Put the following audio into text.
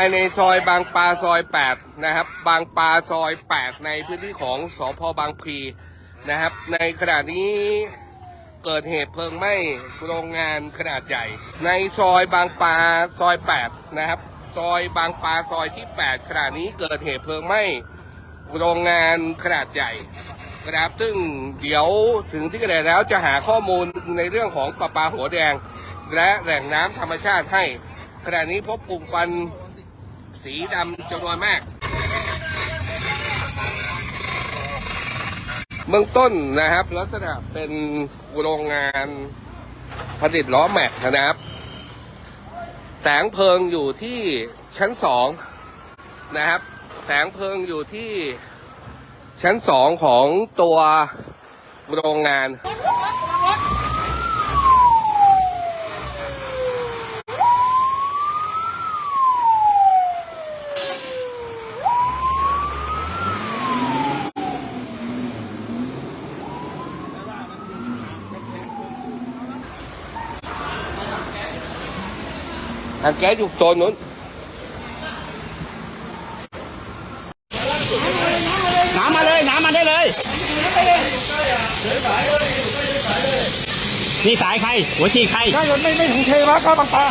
ายในซอยบางปลาซอย 8 นะครับ บางปลาซอย 8 ในพื้นที่ของสพบางพลีนะครับ ในขณะนี้เกิดเหตุเพลิงไหม้โรงงานขนาดใหญ่ ในซอยบางปลาซอย 8 นะครับ ซอยบางปลาซอยที่ 8 ขณะนี้เกิดเหตุเพลิงไหม้โรงงานขนาดใหญ่นะครับซึ่งเดี๋ยวถึงที่เกิดแล้วจะหาข้อมูลในเรื่องของประปาหัวแดง และแหล่งน้ำธรรมชาติให้ขณะนี้พบกลุ่มควัน สีดำจำนวนมากเบื้องต้นนะครับลักษณะเป็นโรงงานผลิตล้อแม็กนะครับ แสงเพลิงอยู่ที่ชั้นสองนะครับ แสงเพลิงอยู่ที่ชั้นสองของตัวโรงงาน ทางแก๊สอยู่โซนนู้นน้ำมาเลยน้ำมาได้เลย นี่สายใคร หัวฉีดใคร ถ้าเกิดไม่ไม่ถึงเทวะก็บังตา